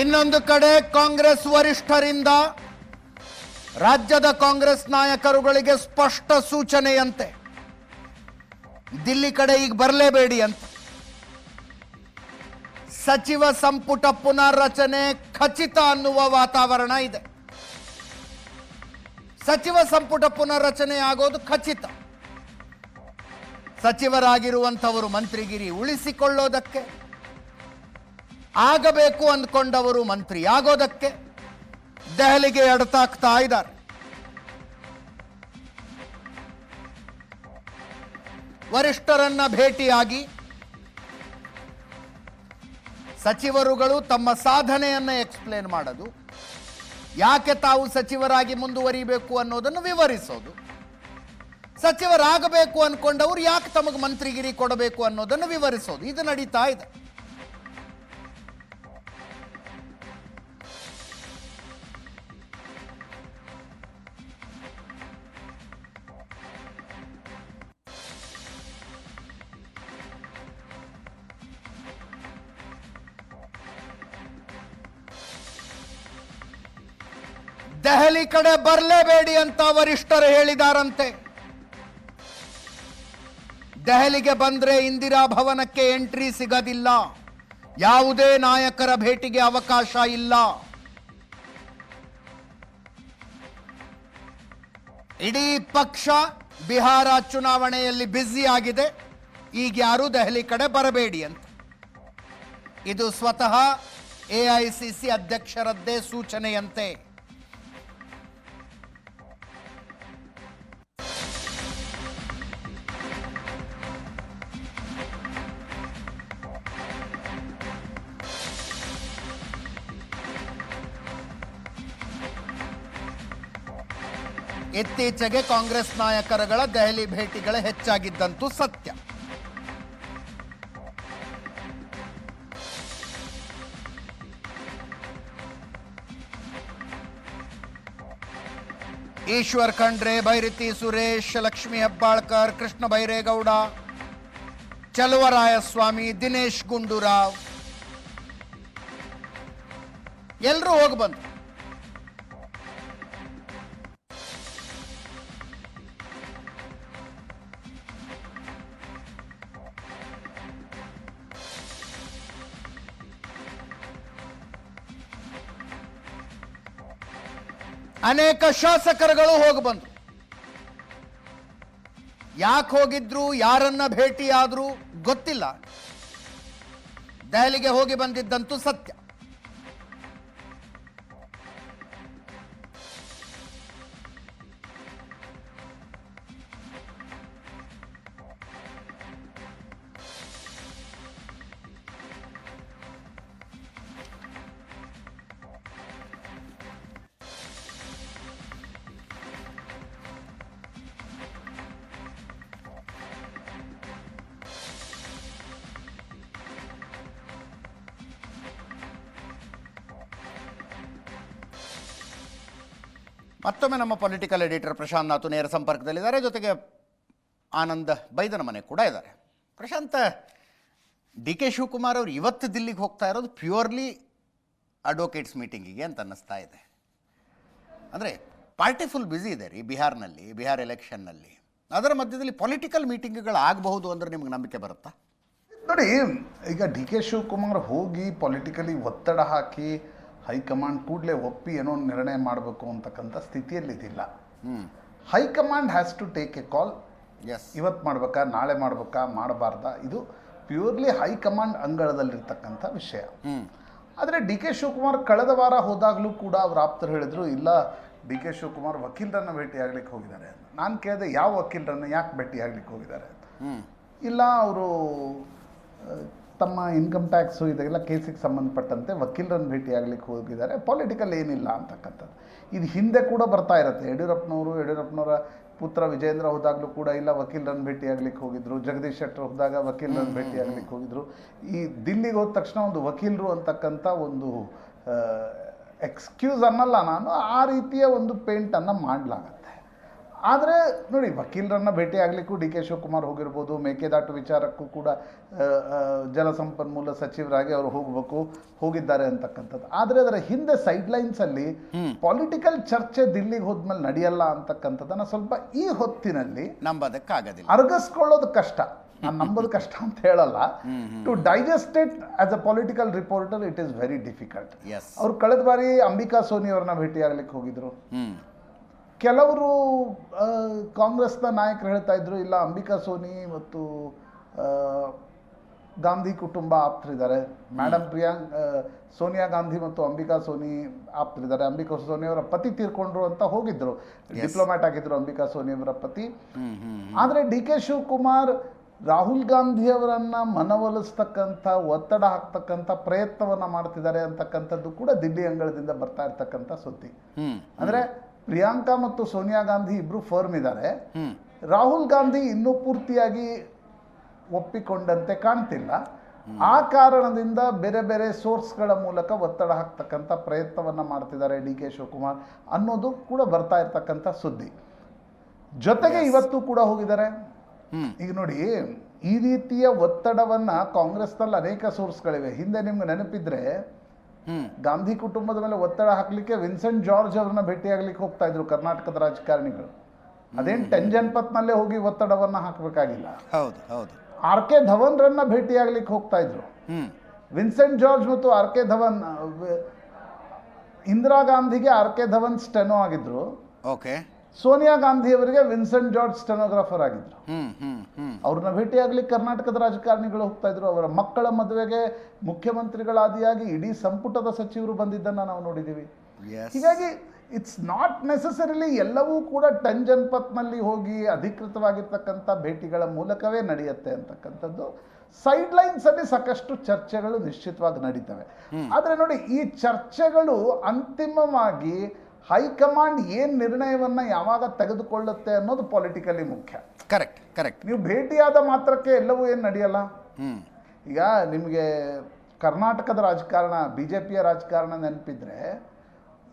ಇನ್ನೊಂದು ಕಡೆ ಕಾಂಗ್ರೆಸ್ ವರಿಷ್ಠರಿಂದ ರಾಜ್ಯದ ಕಾಂಗ್ರೆಸ್ ನಾಯಕರುಗಳಿಗೆ ಸ್ಪಷ್ಟ ಸೂಚನೆಯಂತೆ. ದಿಲ್ಲಿ ಕಡೆ ಈಗ ಬರಲೇಬೇಡಿ ಅಂತ. ಸಚಿವ ಸಂಪುಟ ಪುನರ್ರಚನೆ ಖಚಿತ ಅನ್ನುವ ವಾತಾವರಣ ಇದೆ. ಸಚಿವ ಸಂಪುಟ ಪುನರ್ರಚನೆ ಆಗೋದು ಖಚಿತ. ಸಚಿವರಾಗಿರುವಂಥವರು ಮಂತ್ರಿಗಿರಿ ಉಳಿಸಿಕೊಳ್ಳೋದಕ್ಕೆ ಆಗಬೇಕು ಅಂದ್ಕೊಂಡವರು ಮಂತ್ರಿ ಆಗೋದಕ್ಕೆ ದೆಹಲಿಗೆ ಎಡತಾಕ್ತಾ ಇದ್ದಾರೆ. ವರಿಷ್ಠರನ್ನ ಭೇಟಿಯಾಗಿ ಸಚಿವರುಗಳು ತಮ್ಮ ಸಾಧನೆಯನ್ನ ಎಕ್ಸ್ಪ್ಲೇನ್ ಮಾಡೋದು, ಯಾಕೆ ತಾವು ಸಚಿವರಾಗಿ ಮುಂದುವರಿಬೇಕು ಅನ್ನೋದನ್ನು ವಿವರಿಸೋದು, ಸಚಿವರಾಗಬೇಕು ಅನ್ಕೊಂಡವ್ರು ಯಾಕೆ ತಮಗೆ ಮಂತ್ರಿಗಿರಿ ಕೊಡಬೇಕು ಅನ್ನೋದನ್ನು ವಿವರಿಸೋದು, ಇದು ನಡೀತಾ ಇದೆ. ದೆಹಲಿ ಕಡೆ ಬರಲೇಬೇಡಿ ಅಂತ ವರಿಷ್ಠರು ಹೇಳಿದಾರಂತೆ. ದೆಹಲಿಗೆ ಬಂದ್ರೆ ಇಂದಿರಾ ಭವನಕ್ಕೆ ಎಂಟ್ರಿ ಸಿಗದಿಲ್ಲ. ಯಾವುದೇ ನಾಯಕರ ಭೇಟಿಗೆ ಅವಕಾಶ ಇಲ್ಲ. ಇಡೀ ಪಕ್ಷ ಬಿಹಾರ ಚುನಾವಣೆಯಲ್ಲಿ ಬ್ಯುಸಿ ಆಗಿದೆ. ಈಗ ಯಾರು ದೆಹಲಿ ಕಡೆ ಬರಬೇಡಿ ಅಂತ. ಇದು ಸ್ವತಃ ಎಐಸಿಸಿ ಅಧ್ಯಕ್ಷರದ್ದೇ ಸೂಚನೆಯಂತೆ. ಇತ್ತೀಚೆಗೆ ಕಾಂಗ್ರೆಸ್ ನಾಯಕರುಗಳ ದೆಹಲಿ ಭೇಟಿಗಳ ಹೆಚ್ಚಾಗಿದ್ದಂತೂ ಸತ್ಯ. ಈಶ್ವರ್ ಖಂಡ್ರೆ ಭೈರತಿ ಸುರೇಶ್, ಲಕ್ಷ್ಮೀ ಹೆಬ್ಬಾಳ್ಕರ್, ಕೃಷ್ಣ ಬೈರೇಗೌಡ, ಚಲುವರಾಯಸ್ವಾಮಿ, ದಿನೇಶ್ ಗುಂಡೂರಾವ್. ಎಲ್ಲರೂ ಹೋಗಿ ಅನೇಕ ಶಾಸಕರುಗಳು ಹೋಗಿ ಬಂದರು. ಯಾಕೆ ಹೋಗಿದ್ರು ಯಾರನ್ನ ಭೇಟಿಯಾದ್ರು ಗೊತ್ತಿಲ್ಲ. ದೆಹಲಿಗೆ ಹೋಗಿ ಬಂದಿದ್ದಂತೂ ಸತ್ಯ. ಮತ್ತೊಮ್ಮೆ ನಮ್ಮ ಪೊಲಿಟಿಕಲ್ ಎಡಿಟರ್ ಪ್ರಶಾಂತ್ ನಾಥು ನೇರ ಸಂಪರ್ಕದಲ್ಲಿದ್ದಾರೆ. ಜೊತೆಗೆ ಆನಂದ್ ಬೈದನ ಮನೆ ಕೂಡ ಇದ್ದಾರೆ. ಪ್ರಶಾಂತ್, ಡಿ ಕೆ ಶಿವಕುಮಾರ್ ಅವರು ಇವತ್ತು ದಿಲ್ಲಿಗೆ ಹೋಗ್ತಾ ಇರೋದು ಪ್ಯೂರ್ಲಿ ಅಡ್ವೊಕೇಟ್ಸ್ ಮೀಟಿಂಗಿಗೆ ಅಂತ ಅನ್ನಿಸ್ತಾ ಇದೆ. ಅಂದರೆ ಪಾರ್ಟಿ ಫುಲ್ ಬ್ಯುಸಿ ಇದೆ ರೀ ಬಿಹಾರ್ನಲ್ಲಿ, ಬಿಹಾರ್ ಎಲೆಕ್ಷನ್ನಲ್ಲಿ ಅದರ ಮಧ್ಯದಲ್ಲಿ ಪೊಲಿಟಿಕಲ್ ಮೀಟಿಂಗ್ಗಳು ಆಗಬಹುದು ಅಂದ್ರೆ ನಿಮ್ಗೆ ನಂಬಿಕೆ ಬರುತ್ತಾ? ನೋಡಿ, ಈಗ ಡಿ ಕೆ ಶಿವಕುಮಾರ್ ಹೋಗಿ ಪೊಲಿಟಿಕಲಿ ಒತ್ತಡ ಹಾಕಿ ಹೈಕಮಾಂಡ್ ಕೂಡಲೇ ಒಪ್ಪಿ ಏನೋ ಒಂದು ನಿರ್ಣಯ ಮಾಡಬೇಕು ಅಂತಕ್ಕಂಥ ಸ್ಥಿತಿಯಲ್ಲಿದ್ದಿಲ್ಲ. High high command has to take a call yes ಇವತ್ತು ಮಾಡ್ಬೇಕಾ ನಾಳೆ ಮಾಡಬೇಕಾ ಮಾಡಬಾರ್ದ? ಇದು ಪ್ಯೂರ್ಲಿ ಹೈಕಮಾಂಡ್ ಅಂಗಳದಲ್ಲಿರ್ತಕ್ಕಂಥ ವಿಷಯ. ಆದರೆ ಡಿ ಕೆ ಶಿವಕುಮಾರ್ ಕಳೆದ ವಾರ ಹೋದಾಗಲೂ ಕೂಡ ಅವ್ರ ಆಪ್ತರು ಹೇಳಿದ್ರು ಇಲ್ಲ ಡಿ ಕೆ ಶಿವಕುಮಾರ್ ವಕೀಲರನ್ನ ಭೇಟಿ ಆಗ್ಲಿಕ್ಕೆ ಹೋಗಿದ್ದಾರೆ ಅಂತ. ನಾನು ಕೇಳಿದೆ ಯಾವ ವಕೀಲರನ್ನ ಯಾಕೆ ಭೇಟಿ ಆಗ್ಲಿಕ್ಕೆ ಹೋಗಿದ್ದಾರೆ ಇಲ್ಲ ಅವರು ತಮ್ಮ ಇನ್ಕಮ್ ಟ್ಯಾಕ್ಸು ಇದೆಲ್ಲ ಕೇಸಿಗೆ ಸಂಬಂಧಪಟ್ಟಂತೆ ವಕೀಲರನ್ನು ಭೇಟಿ ಆಗ್ಲಿಕ್ಕೆ ಹೋಗಿದ್ದಾರೆ. ಪೊಲಿಟಿಕಲ್ ಏನಿಲ್ಲ ಅಂತಕ್ಕಂಥದ್ದು. ಇದು ಹಿಂದೆ ಕೂಡ ಬರ್ತಾ ಇರುತ್ತೆ. ಯಡಿಯೂರಪ್ಪನವರು ಯಡಿಯೂರಪ್ಪನವರ ಪುತ್ರ ವಿಜೇಂದ್ರ ಹೋದಾಗಲೂ ಕೂಡ ಇಲ್ಲ ವಕೀಲರನ್ನು ಭೇಟಿ ಆಗ್ಲಿಕ್ಕೆ ಹೋಗಿದ್ರು. ಜಗದೀಶ್ ಶೆಟ್ಟರ್ ಹೋದಾಗ ವಕೀಲರನ್ನು ಭೇಟಿ ಆಗ್ಲಿಕ್ಕೆ ಹೋಗಿದ್ರು. ಈ ದಿಲ್ಲಿಗೆ ಹೋದ ತಕ್ಷಣ ಒಂದು ವಕೀಲರು ಅಂತಕ್ಕಂಥ ಒಂದು ಎಕ್ಸ್ಕ್ಯೂಸ್ ಅನ್ನಲ್ಲ ನಾನು ಆ ರೀತಿಯ ಒಂದು ಪೇಂಟನ್ನು ಮಾಡಲಾಗತ್ತೆ. ಆದರೆ ನೋಡಿ ವಕೀಲರನ್ನ ಭೇಟಿ ಆಗಲಿಕ್ಕೂ ಡಿ ಕೆ ಶಿವಕುಮಾರ್ ಹೋಗಿರ್ಬೋದು ಮೇಕೆದಾಟು ವಿಚಾರಕ್ಕೂ ಕೂಡ ಜಲಸಂಪನ್ಮೂಲ ಸಚಿವರಾಗಿ ಅವರು ಹೋಗಬೇಕು ಹೋಗಿದ್ದಾರೆ ಅಂತಕ್ಕಂಥದ್ದು. ಆದರೆ ಅದರ ಹಿಂದೆ ಸೈಡ್ ಲೈನ್ಸಲ್ಲಿ ಪೊಲಿಟಿಕಲ್ ಚರ್ಚೆ ದಿಲ್ಲಿಗೆ ಹೋದ್ಮೇಲೆ ನಡೆಯಲ್ಲ ಅಂತಕ್ಕಂಥದ್ದನ್ನು ಸ್ವಲ್ಪ ಈ ಹೊತ್ತಿನಲ್ಲಿ ನಂಬೋದಕ್ಕಾಗೋದಿಲ್ಲ. ಅರ್ಗಿಸ್ಕೊಳ್ಳೋದು ಕಷ್ಟ. ನಾನು ನಂಬೋದು ಕಷ್ಟ ಅಂತ ಹೇಳಲ್ಲ. To digest it as a political reporter it is very difficult ಅವ್ರು ಕಳೆದ ಬಾರಿ ಅಂಬಿಕಾ ಸೋನಿ ಅವ್ರನ್ನ ಭೇಟಿ ಆಗ್ಲಿಕ್ಕೆ ಹೋಗಿದ್ರು. ಕೆಲವರು ಕಾಂಗ್ರೆಸ್ನ ನಾಯಕರು ಹೇಳ್ತಾ ಇದ್ರು ಇಲ್ಲ ಅಂಬಿಕಾ ಸೋನಿ ಮತ್ತು ಗಾಂಧಿ ಕುಟುಂಬ ಆಪ್ತರಿದ್ದಾರೆ. ಮೇಡಮ್ ಪ್ರಿಯಾಂಕ್ ಸೋನಿಯಾ ಗಾಂಧಿ ಮತ್ತು ಅಂಬಿಕಾ ಸೋನಿ ಆಪ್ತರಿದ್ದಾರೆ. ಅಂಬಿಕಾ ಸೋನಿ ಅವರ ಪತಿ ತೀರ್ಕೊಂಡ್ರು ಅಂತ ಹೋಗಿದ್ರು. ಡಿಪ್ಲೊಮ್ಯಾಟ್ ಆಗಿದ್ರು ಅಂಬಿಕಾ ಸೋನಿ ಅವರ ಪತಿ. ಆದರೆ ಡಿ ಕೆ ಶಿವಕುಮಾರ್ ರಾಹುಲ್ ಗಾಂಧಿ ಅವರನ್ನ ಮನವೊಲಿಸ್ತಕ್ಕಂಥ ಒತ್ತಡ ಹಾಕ್ತಕ್ಕಂಥ ಪ್ರಯತ್ನವನ್ನ ಮಾಡ್ತಿದ್ದಾರೆ ಅಂತಕ್ಕಂಥದ್ದು ಕೂಡ ದಿಲ್ಲಿ ಅಂಗಳದಿಂದ ಬರ್ತಾ ಇರ್ತಕ್ಕಂಥ ಸುದ್ದಿ. ಅಂದ್ರೆ ಪ್ರಿಯಾಂಕಾ ಮತ್ತು ಸೋನಿಯಾ ಗಾಂಧಿ ಇಬ್ರು ಫರ್ಮ್ ಇದ್ದಾರೆ ರಾಹುಲ್ ಗಾಂಧಿ ಇನ್ನೂ ಪೂರ್ತಿಯಾಗಿ ಒಪ್ಪಿಕೊಂಡಂತೆ ಕಾಣ್ತಿಲ್ಲ. ಆ ಕಾರಣದಿಂದ ಬೇರೆ ಬೇರೆ ಸೋರ್ಸ್ಗಳ ಮೂಲಕ ಒತ್ತಡ ಹಾಕ್ತಕ್ಕಂಥ ಪ್ರಯತ್ನವನ್ನ ಮಾಡ್ತಿದ್ದಾರೆ ಡಿ ಕೆ ಶಿವಕುಮಾರ್ ಅನ್ನೋದು ಕೂಡ ಬರ್ತಾ ಇರ್ತಕ್ಕಂಥ ಸುದ್ದಿ. ಜೊತೆಗೆ ಇವತ್ತು ಕೂಡ ಹೋಗಿದ್ದಾರೆ. ಈಗ ನೋಡಿ ಈ ರೀತಿಯ ಒತ್ತಡವನ್ನ ಕಾಂಗ್ರೆಸ್ನಲ್ಲಿ ಅನೇಕ ಸೋರ್ಸ್ಗಳಿವೆ. ಹಿಂದೆ ನಿಮ್ಗೆ ನೆನಪಿದ್ರೆ ಗಾಂಧಿ ಕುಟುಂಬದ ಮೇಲೆ ಒತ್ತಡ ಹಾಕ್ಲಿಕ್ಕೆ ವಿನ್ಸೆಂಟ್ ಜಾರ್ಜ್ ಅವ್ರನ್ನ ಭೇಟಿಯಾಗ್ಲಿಕ್ಕೆ ಹೋಗ್ತಾ ಇದ್ರು ಕರ್ನಾಟಕದ ರಾಜಕಾರಣಿಗಳು. ಅದೇನ್ ಟೆನ್ ಜನಪತ್ನಲ್ಲೇ ಹೋಗಿ ಒತ್ತಡವನ್ನ ಹಾಕಬೇಕಾಗಿಲ್ಲ. ಹೌದು ಹೌದು. ಆರ್ ಕೆ ಧವನ್ರನ್ನ ಭೇಟಿಯಾಗ್ಲಿಕ್ಕೆ ಹೋಗ್ತಾ ಇದ್ರು. ವಿನ್ಸೆಂಟ್ ಜಾರ್ಜ್ ಮತ್ತು ಆರ್ ಕೆ ಧವನ್ ಇಂದಿರಾ ಗಾಂಧಿಗೆ ಆರ್ ಕೆ ಧವನ್ ಸ್ಟೆನೋ ಆಗಿದ್ರು. ಓಕೆ. ಸೋನಿಯಾ ಗಾಂಧಿ ಅವರಿಗೆ ವಿನ್ಸೆಂಟ್ ಜಾರ್ಜ್ ಸ್ಟೆನೋಗ್ರಾಫರ್ ಆಗಿದ್ರು. ಅವ್ರನ್ನ ಭೇಟಿಯಾಗಲಿ ಕರ್ನಾಟಕದ ರಾಜಕಾರಣಿಗಳು ಹೋಗ್ತಾ ಇದ್ರು. ಅವರ ಮಕ್ಕಳ ಮದುವೆಗೆ ಮುಖ್ಯಮಂತ್ರಿಗಳಾದಿಯಾಗಿ ಇಡೀ ಸಂಪುಟದ ಸಚಿವರು ಬಂದಿದ್ದನ್ನ ನಾವು ನೋಡಿದ್ದೀವಿ ಹೀಗಾಗಿ ಇಟ್ಸ್ ನಾಟ್ ನೆಸಸರಿಲಿ ಎಲ್ಲವೂ ಕೂಡ ಟನ್ ಜನಪತ್ನಲ್ಲಿ ಹೋಗಿ ಅಧಿಕೃತವಾಗಿರ್ತಕ್ಕಂಥ ಭೇಟಿಗಳ ಮೂಲಕವೇ ನಡೆಯುತ್ತೆ ಅಂತಕ್ಕಂಥದ್ದು. ಸೈಡ್ ಲೈನ್ಸ್ ಅಲ್ಲಿ ಸಾಕಷ್ಟು ಚರ್ಚೆಗಳು ನಿಶ್ಚಿತವಾಗಿ ನಡೀತವೆ. ಆದರೆ ನೋಡಿ ಈ ಚರ್ಚೆಗಳು ಅಂತಿಮವಾಗಿ ಹೈಕಮಾಂಡ್ ಏನ್ ನಿರ್ಣಯವನ್ನ ಯಾವಾಗ ತೆಗೆದುಕೊಳ್ಳುತ್ತೆ ಅನ್ನೋದು ಪೊಲಿಟಿಕಲಿ ಮುಖ್ಯ. ಕರೆಕ್ಟ್ ಕರೆಕ್ಟ್ ನೀವು ಭೇಟಿಯಾದ ಮಾತ್ರಕ್ಕೆ ಎಲ್ಲವೂ ಏನು ನಡೆಯಲ್ಲ? ಈಗ ನಿಮಗೆ ಕರ್ನಾಟಕದ ರಾಜಕಾರಣ ಬಿ ಜೆ ಪಿಯ ರಾಜಕಾರಣ ನೆನಪಿದ್ರೆ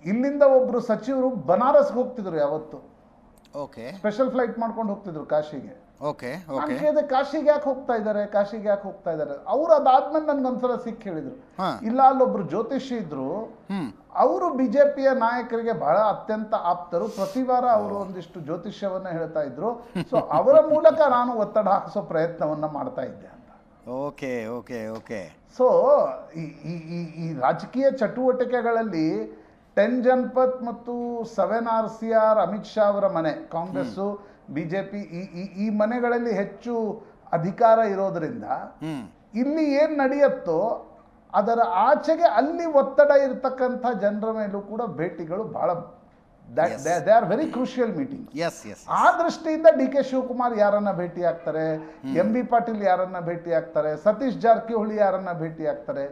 ಇಲ್ಲಿಂದ ಒಬ್ಬರು ಸಚಿವರು ಬನಾರಸ್ಗೆ ಹೋಗ್ತಿದ್ರು ಯಾವತ್ತು. ಓಕೆ ಸ್ಪೆಷಲ್ ಫ್ಲೈಟ್ ಮಾಡ್ಕೊಂಡು ಹೋಗ್ತಿದ್ರು ಕಾಶಿಗೆ. ಓಕೆ ಓಕೆ ಕೇಳಿದೆ ಕಾಶಿಗೆ ಯಾಕೆ ಹೋಗ್ತಾ ಇದ್ದಾರೆ ಕಾಶಿಗೆ ಯಾಕೆ ಹೋಗ್ತಾ ಇದ್ದಾರೆ? ಅವ್ರು ಅದಾದ್ಮೇಲೆ ನನ್ಗೊಂದ್ಸಲ ಸಿಕ್ಕಿ ಹೇಳಿದ್ರು. ಹಾ. ಇಲ್ಲ ಅಲ್ಲೊಬ್ರು ಜ್ಯೋತಿಷಿ ಇದ್ರು. ಹ್ಮ್ ಜೆ ಪಿಯ ನಾಯಕರಿಗೆ ಬಹಳ ಅತ್ಯಂತ ಆಪ್ತರು. ಪ್ರತಿ ವಾರ ಅವರು ಒಂದಿಷ್ಟು ಜ್ಯೋತಿಷ್ಯವನ್ನ ಹೇಳ್ತಾ ಇದ್ರು. ಸೊ ಅವರ ಮೂಲಕ ನಾನು ಒತ್ತಡ ಹಾಕಿಸೋ ಪ್ರಯತ್ನವನ್ನ ಮಾಡ್ತಾ ಇದ್ದೆ ಅಂತ. Okay okay okay. ಸೊ ಈ ಈ ರಾಜಕೀಯ ಚಟುವಟಿಕೆಗಳಲ್ಲಿ ಟೆನ್ ಜನಪತ್ ಮತ್ತು seven R C R Amit Shah ಅವರ ಮನೆ ಕಾಂಗ್ರೆಸ್ಸು ಬಿ ಜೆ ಪಿ ಈ ಈ ಮನೆಗಳಲ್ಲಿ ಹೆಚ್ಚು ಅಧಿಕಾರ ಇರೋದ್ರಿಂದ ಇಲ್ಲಿ ಏನು ನಡೆಯುತ್ತೋ ಅದರ ಆಚೆಗೆ ಅಲ್ಲಿ ಒತ್ತಡ ಇರತಕ್ಕಂಥ ಜನರ ಮೇಲೂ ಕೂಡ ಭೇಟಿಗಳು ಬಹಳ. They are very crucial meeting ಆ ದೃಷ್ಟಿಯಿಂದ ಡಿ ಕೆ ಶಿವಕುಮಾರ್ ಯಾರನ್ನ ಭೇಟಿ ಆಗ್ತಾರೆ? ಎಂ ಬಿ ಪಾಟೀಲ್ ಯಾರನ್ನ ಭೇಟಿ ಆಗ್ತಾರೆ? ಸತೀಶ್ ಜಾರಕಿಹೊಳಿ ಯಾರನ್ನ ಭೇಟಿ ಆಗ್ತಾರೆ?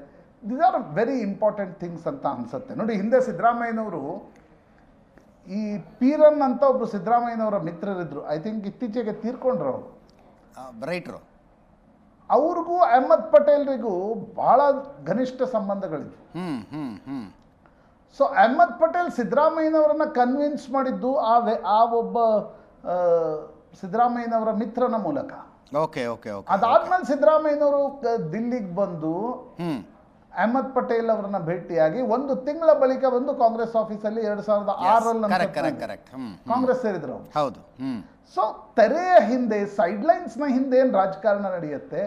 This are very important things ಅಂತ ಅನ್ಸುತ್ತೆ. ನೋಡಿ ಹಿಂದೆ ಸಿದ್ದರಾಮಯ್ಯನವರು ಈ ಪೀರನ್ ಅಂತ ಒಬ್ರು ಸಿದ್ದರಾಮಯ್ಯನವರ ಮಿತ್ರರಿದ್ರು. ಐ ಥಿಂಕ್ ಇತ್ತೀಚೆಗೆ ತೀರ್ಕೊಂಡ್ರು ಅವರು. ರೈಟ್ರು ಅವ್ರಿಗೂ ಅಹಮದ್ ಪಟೇಲ್ರಿಗೂ ಬಹಳ ಘನಿಷ್ಠ ಸಂಬಂಧಗಳಿದ್ವು. ಸೊ ಅಹಮದ್ ಪಟೇಲ್ ಸಿದ್ದರಾಮಯ್ಯನವರನ್ನ ಕನ್ವಿನ್ಸ್ ಮಾಡಿದ್ದು ಆ ವೇ ಆ ಒಬ್ಬ ಸಿದ್ದರಾಮಯ್ಯನವರ ಮಿತ್ರನ ಮೂಲಕ. ಓಕೆ ಓಕೆ ಅದಾದ್ಮೇಲೆ ಸಿದ್ದರಾಮಯ್ಯನವರು ದಿಲ್ಲಿಗೆ ಬಂದು ಅಹಮದ್ ಪಟೇಲ್ ಅವರನ್ನ ಭೇಟಿಯಾಗಿ ಒಂದು ತಿಂಗಳ ಬಳಿಕ ಬಂದು ಕಾಂಗ್ರೆಸ್ ಆಫೀಸಲ್ಲಿ ಎರಡ್ ಸಾವಿರದ ಆರರಲ್ಲಿ ಹ್ಮ್. ಕಾಂಗ್ರೆಸ್ ಸೇರಿದ್ರು ಹೌದು ಸೊ ತೆರೆಯ ಹಿಂದೆ ನ ಹಿಂದೆ ಏನು ರಾಜಕಾರಣ ನಡೆಯುತ್ತೆ?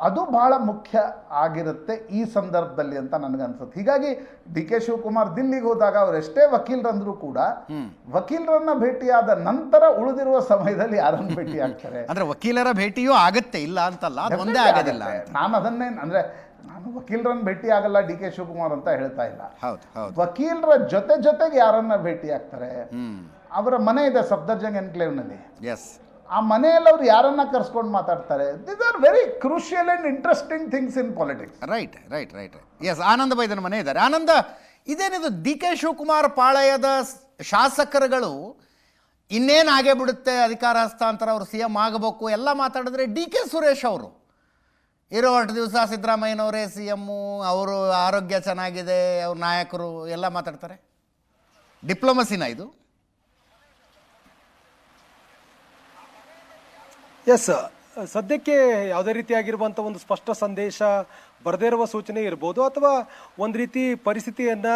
ಅದು ಬಹಳ ಮುಖ್ಯ ಆಗಿರುತ್ತೆ ಈ ಸಂದರ್ಭದಲ್ಲಿ ಅಂತ ನನಗನ್ಸುತ್ತೆ ಹೀಗಾಗಿ ಡಿ ಕೆ ಶಿವಕುಮಾರ್ ದಿಲ್ಲಿಗೆ ಹೋದಾಗ ಅವರೆಷ್ಟೇ ವಕೀಲರಂದ್ರು ಕೂಡ ವಕೀಲರನ್ನ ಭೇಟಿಯಾದ ನಂತರ ಉಳಿದಿರುವ ಸಮಯದಲ್ಲಿ ಯಾರನ್ನ ಭೇಟಿ ಆಗ್ತಾರೆ? ಅಂದ್ರೆ ವಕೀಲರ ಭೇಟಿಯೂ ಆಗತ್ತೆ ಇಲ್ಲ ಅಂತಲ್ಲ ಒಂದೇ ಆಗೋದಿಲ್ಲ ನಾನು ಅದನ್ನೇ ಅಂದ್ರೆ ನಾನು ವಕೀಲರನ್ನು ಭೇಟಿ ಆಗಲ್ಲ ಡಿ ಕೆ ಶಿವಕುಮಾರ್ ಅಂತ ಹೇಳ್ತಾ ಇಲ್ಲ. ಹೌದು ಹೌದು. ವಕೀಲರ ಜೊತೆ ಜೊತೆಗೆ ಯಾರನ್ನ ಭೇಟಿ ಆಗ್ತಾರೆ? ಅವರ ಮನೆ ಇದೆ ಸಫ್ದರ್ಜಂಗ್ ಎನ್ಕ್ಲೇವ್ನಲ್ಲಿ. ಎಸ್ ಆ ಮನೆಯಲ್ಲಿ ಅವ್ರು ಯಾರನ್ನ ಕರ್ಸ್ಕೊಂಡು ಮಾತಾಡ್ತಾರೆ? This are very crucial and interesting things in politics right right right yes ಆನಂದ ಬೈದನ ಮನೆ ಇದ್ದಾರೆ. ಆನಂದ ಇದೇನಿದು ಡಿ ಕೆ ಶಿವಕುಮಾರ್ ಪಾಳಯದ ಶಾಸಕರುಗಳು ಇನ್ನೇನು ಆಗೇ ಬಿಡುತ್ತೆ ಅಧಿಕಾರ ಹಸ್ತಾಂತರ ಅವರು ಸಿ ಎಂ ಆಗಬೇಕು ಎಲ್ಲ ಮಾತಾಡಿದ್ರೆ ಡಿ ಕೆ ಸುರೇಶ್ ಅವರು. ಇರೋ ಅಷ್ಟು ದಿವಸ ಸಿದ್ದರಾಮಯ್ಯನವರೇ ಸಿ ಎಮ್ಮು ಅವರು ಆರೋಗ್ಯ ಚೆನ್ನಾಗಿದೆ, ಅವ್ರ ನಾಯಕರು ಎಲ್ಲ ಮಾತಾಡ್ತಾರೆ. ಡಿಪ್ಲೊಮಸಿನ ಇದು? ಎಸ್ ಸದ್ಯಕ್ಕೆ ಯಾವುದೇ ರೀತಿಯಾಗಿರುವಂಥ ಒಂದು ಸ್ಪಷ್ಟ ಸಂದೇಶ ಬರದೇ ಇರುವ ಸೂಚನೆ ಇರ್ಬೋದು ಅಥವಾ ಒಂದು ರೀತಿ ಪರಿಸ್ಥಿತಿಯನ್ನು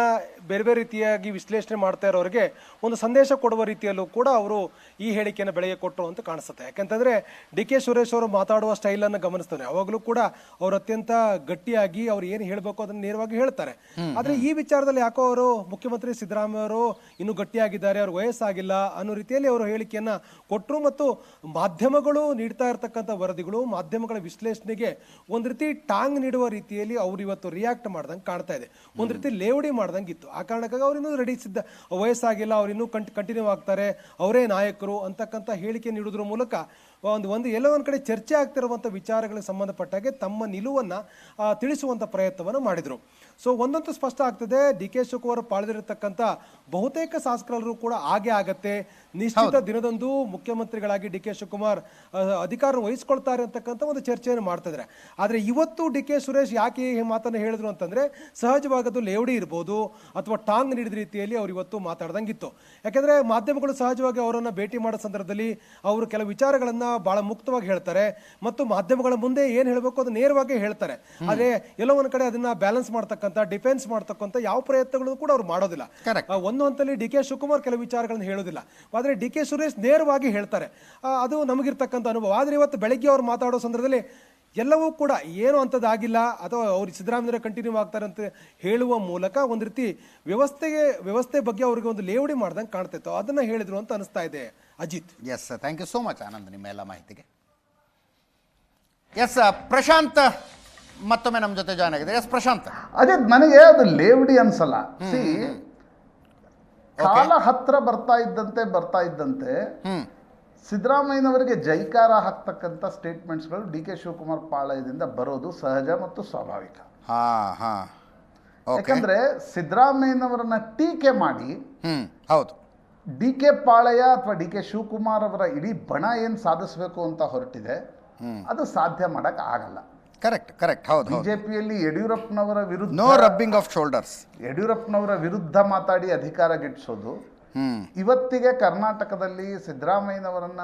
ಬೇರೆ ಬೇರೆ ರೀತಿಯಾಗಿ ವಿಶ್ಲೇಷಣೆ ಮಾಡ್ತಾ ಇರೋರಿಗೆ ಒಂದು ಸಂದೇಶ ಕೊಡುವ ರೀತಿಯಲ್ಲೂ ಕೂಡ ಅವರು ಈ ಹೇಳಿಕೆಯನ್ನು ಬೆಳೆಗೆ ಕೊಟ್ಟರು ಅಂತ ಕಾಣಿಸುತ್ತೆ. ಯಾಕೆಂತಂದ್ರೆ ಡಿ ಕೆ ಸುರೇಶ್ ಅವರು ಮಾತಾಡುವ ಸ್ಟೈಲನ್ನು ಗಮನಿಸ್ತಾರೆ. ಯಾವಾಗಲೂ ಕೂಡ ಅವರು ಅತ್ಯಂತ ಗಟ್ಟಿಯಾಗಿ ಅವ್ರು ಏನು ಹೇಳಬೇಕು ಅದನ್ನು ನೇರವಾಗಿ ಹೇಳ್ತಾರೆ. ಆದರೆ ಈ ವಿಚಾರದಲ್ಲಿ ಯಾಕೋ ಅವರು ಮುಖ್ಯಮಂತ್ರಿ ಸಿದ್ದರಾಮಯ್ಯ ಅವರು ಇನ್ನೂ ಗಟ್ಟಿಯಾಗಿದ್ದಾರೆ ಅವ್ರ ವಯಸ್ಸಾಗಿಲ್ಲ ಅನ್ನೋ ರೀತಿಯಲ್ಲಿ ಅವರು ಹೇಳಿಕೆಯನ್ನು ಕೊಟ್ಟರು ಮತ್ತು ಮಾಧ್ಯಮಗಳು ನೀಡ್ತಾ ಇರತಕ್ಕಂಥ ವರದಿಗಳು ಮಾಧ್ಯಮಗಳ ವಿಶ್ಲೇಷಣೆಗೆ ಒಂದು ರೀತಿ ಟಾಂಗ್ ನೀಡುವ ರೀತಿಯಲ್ಲಿ ಅವ್ರು ಇವತ್ತು ರಿಯಾಕ್ಟ್ ಮಾಡ್ದಂಗೆ ಕಾಣ್ತಾ ಇದೆ. ಒಂದು ರೀತಿ ಲೇವಡಿ ಮಾಡ್ದಂಗೆ ಇತ್ತು. ಆ ಕಾರಣಕ್ಕಾಗಿ ಅವ್ರು ಇನ್ನೂ ರೆಡಿ ಸಿದ್ಧ ವಯಸ್ಸಾಗಿಲ್ಲ ಅವರಿನ್ನೂ ಕಂಟ್ ಕಂಟಿನ್ಯೂ ಆಗ್ತಾರೆ, ಅವರೇ ನಾಯಕರು ಅಂತಕ್ಕಂಥ ಹೇಳಿಕೆ ನೀಡೋದ್ರ ಮೂಲಕ ಒಂದು ಒಂದು ಎಲ್ಲೋ ಒಂದು ಕಡೆ ಚರ್ಚೆ ಆಗ್ತಿರುವಂಥ ವಿಚಾರಗಳಿಗೆ ಸಂಬಂಧಪಟ್ಟಾಗೆ ತಮ್ಮ ನಿಲುವನ್ನ ತಿಳಿಸುವಂಥ ಪ್ರಯತ್ನವನ್ನು ಮಾಡಿದರು. ಸೊ ಒಂದಂತೂ ಸ್ಪಷ್ಟ ಆಗ್ತದೆ, ಡಿ ಕೆ ಶಿವಕುಮಾರ್ ಪಾಳೆದಿರತಕ್ಕಂಥ ಬಹುತೇಕ ಶಾಸಕರೆಲ್ಲರೂ ಕೂಡ ಹಾಗೆ ಆಗತ್ತೆ. ನಿಶ್ಚಿತ ದಿನದಂದು ಮುಖ್ಯಮಂತ್ರಿಗಳಾಗಿ ಡಿ ಕೆ ಶಿವಕುಮಾರ್ ಅಧಿಕಾರ ವಹಿಸ್ಕೊಳ್ತಾರೆ ಅಂತಕ್ಕಂಥ ಒಂದು ಚರ್ಚೆಯನ್ನು ಮಾಡ್ತಾ ಇದ್ದಾರೆ. ಆದರೆ ಇವತ್ತು ಡಿ ಕೆ ಸುರೇಶ್ ಯಾಕೆ ಈ ಮಾತನ್ನು ಹೇಳಿದ್ರು ಅಂತಂದ್ರೆ ಸಹಜವಾಗಿ ಅದು ಲೇವಡಿ ಇರ್ಬೋದು ಅಥವಾ ಟಾಂಗ್ ನೀಡಿದ ರೀತಿಯಲ್ಲಿ ಅವ್ರು ಇವತ್ತು ಮಾತಾಡ್ದಂಗಿತ್ತು. ಯಾಕಂದ್ರೆ ಮಾಧ್ಯಮಗಳು ಸಹಜವಾಗಿ ಅವರನ್ನು ಭೇಟಿ ಮಾಡೋ ಸಂದರ್ಭದಲ್ಲಿ ಅವರು ಕೆಲವು ವಿಚಾರಗಳನ್ನ ಬಹಳ ಮುಕ್ತವಾಗಿ ಹೇಳ್ತಾರೆ ಮತ್ತು ಮಾಧ್ಯಮಗಳ ಮುಂದೆ ಏನ್ ಹೇಳಬೇಕು ಅದು ನೇರವಾಗಿ ಹೇಳ್ತಾರೆ. ಆದರೆ ಎಲ್ಲೋ ಒಂದ್ ಕಡೆ ಅದನ್ನ ಬ್ಯಾಲೆನ್ಸ್ ಮಾಡ್ತಕ್ಕಂಥ ಡಿಫೆನ್ಸ್ ಮಾಡ್ತಕ್ಕಂಥ ಯಾವ ಪ್ರಯತ್ನಗಳನ್ನು ಕೂಡ ಅವ್ರು ಮಾಡೋದಿಲ್ಲ. ಒಂದು ಹಂತದಲ್ಲಿ ಡಿ ಕೆ ಶಿವಕುಮಾರ್ ಕೆಲವು ವಿಚಾರಗಳನ್ನು ಹೇಳೋದಿಲ್ಲ. ಆದ್ರೆ ಡಿ ಕೆ ಸುರೇಶ್ ನೇರವಾಗಿ ಹೇಳ್ತಾರೆ. ಅದು ನಮಗಿರ್ತಕ್ಕಂಥ ಅನುಭವ. ಆದರೆ ಇವತ್ತು ಬೆಳಗ್ಗೆ ಅವ್ರು ಮಾತಾಡೋ ಸಂದರ್ಭದಲ್ಲಿ ಎಲ್ಲವೂ ಕೂಡ ಏನು ಅಂಥದ್ದಾಗಿಲ್ಲ ಅಥವಾ ಅವ್ರು ಸಿದ್ದರಾಮಯ್ಯ ಕಂಟಿನ್ಯೂ ಆಗ್ತಾರೆ ಅಂತ ಹೇಳುವ ಮೂಲಕ ಒಂದು ರೀತಿ ವ್ಯವಸ್ಥೆಗೆ ವ್ಯವಸ್ಥೆ ಬಗ್ಗೆ ಅವ್ರಿಗೆ ಒಂದು ಲೇವಡಿ ಮಾಡ್ದಂಗೆ ಕಾಣ್ತಿತ್ತು. ಅದನ್ನು ಹೇಳಿದ್ರು ಅಂತ ಅನಿಸ್ತಾ ಇದೆ. Ajit. Yes thank you so much Anand ನಿಮ್ಮ ಎಲ್ಲ ಮಾಹಿತಿಗೆ. ಎಸ್ ಪ್ರಶಾಂತ್ ಮತ್ತೊಮ್ಮೆ ನಮ್ಮ ಜೊತೆ ಜಾಯ್ನ್ ಆಗಿದೆ ಎಸ್ ಪ್ರಶಾಂತ್. ಅದೇ ನನಗೆ ಅದು ಲೇವಡಿ ಅನ್ಸಲ್ಲ. ಸಿ ಕಾಲ ಹತ್ರ ಬರ್ತಾ ಇದ್ದಂತೆ ಬರ್ತಾ ಇದ್ದಂತೆ ಸಿದ್ದರಾಮಯ್ಯನವರಿಗೆ ಜೈಕಾರ ಹಾಕ್ತಕ್ಕಂಥ ಸ್ಟೇಟ್ಮೆಂಟ್ಸ್ಗಳು ಡಿ ಕೆ ಶಿವಕುಮಾರ್ ಪಾಳಯದಿಂದ ಬರೋದು ಸಹಜ ಮತ್ತು ಸ್ವಾಭಾವಿಕ. ಯಾಕಂದ್ರೆ ಸಿದ್ದರಾಮಯ್ಯನವರನ್ನ ಟೀಕೆ ಮಾಡಿ ಹೌದು. ಡಿ ಕೆ ಪಾಳಯ ಅಥವಾ ಡಿ ಕೆ ಶಿವಕುಮಾರ್ ಅವರ ಇಡೀ ಬಣ ಏನು ಸಾಧಿಸಬೇಕು ಅಂತ ಹೊರಟಿದೆ ಅದು ಸಾಧ್ಯ ಮಾಡಕ್ ಆಗಲ್ಲ. ಕರೆಕ್ಟ್ ಕರೆಕ್ಟ್ ಹೌದು ಬಿಜೆಪಿಯಲ್ಲಿ ಯಡಿಯೂರಪ್ಪನವರ ವಿರುದ್ಧ ನೋ ರಬ್ಬಿಂಗ್ ಆಫ್ ಶೋಲ್ಡರ್ಸ್ ಯಡಿಯೂರಪ್ಪನವರ ವಿರುದ್ಧ ಮಾತಾಡಿ ಅಧಿಕಾರ ಗಿಟ್ಟಿಸೋದು. ಇವತ್ತಿಗೆ ಕರ್ನಾಟಕದಲ್ಲಿ ಸಿದ್ದರಾಮಯ್ಯನವರನ್ನ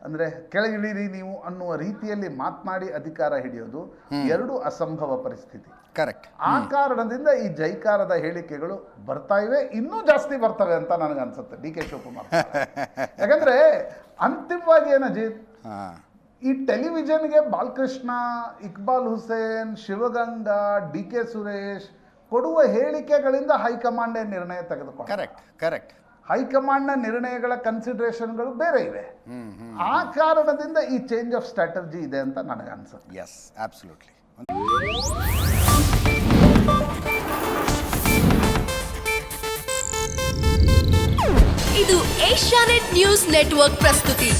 ಅಂದ್ರೆ ಕೆಳಗಿಳಿರಿ ನೀವು ಅನ್ನುವ ರೀತಿಯಲ್ಲಿ ಮಾತನಾಡಿ ಅಧಿಕಾರ ಹಿಡಿಯೋದು ಎರಡು ಅಸಂಭವ ಪರಿಸ್ಥಿತಿ. ಕರೆಕ್ಟ್ ಆ ಕಾರಣದಿಂದ ಈ ಜೈಕಾರದ ಹೇಳಿಕೆಗಳು ಬರ್ತಾ ಇವೆ ಇನ್ನೂ ಜಾಸ್ತಿ ಬರ್ತವೆ ಅಂತ ನನಗೆ ಅನ್ಸುತ್ತೆ ಡಿ ಕೆ ಶಿವಕುಮಾರ್. ಯಾಕಂದ್ರೆ ಅಂತಿಮವಾಗಿ ಏನ ಅಜಿತ್ ಹಾ. ಈ ಟೆಲಿವಿಷನ್ಗೆ ಬಾಲಕೃಷ್ಣ ಇಕ್ಬಾಲ್ ಹುಸೇನ್ ಶಿವಗಂಗಾ ಡಿ ಕೆ ಸುರೇಶ್ ಕೊಡುವ ಹೇಳಿಕೆಗಳಿಂದ ಹೈಕಮಾಂಡೇ ನಿರ್ಣಯ ತೆಗೆದುಕೊಂಡು. Correct correct. ಹೈಕಮಾಂಡ್ನ ನಿರ್ಣಯಗಳ ಕನ್ಸಿಡರೇಷನ್ಗಳು ಬೇರೆ ಇವೆ. ಆ ಕಾರಣದಿಂದ ಈ ಚೇಂಜ್ ಆಫ್ ಸ್ಟ್ರಾಟಜಿ ಇದೆ ಅಂತ ನನಗೆ ಅನ್ಸುತ್ತೆ ಎಸ್ ಆಬ್ಸಲ್ಯೂಟ್ಲಿ ಇದು ಏಷ್ಯಾನೆಟ್ ನ್ಯೂಸ್ ನೆಟ್ವರ್ಕ್ ಪ್ರಸ್ತುತಿ.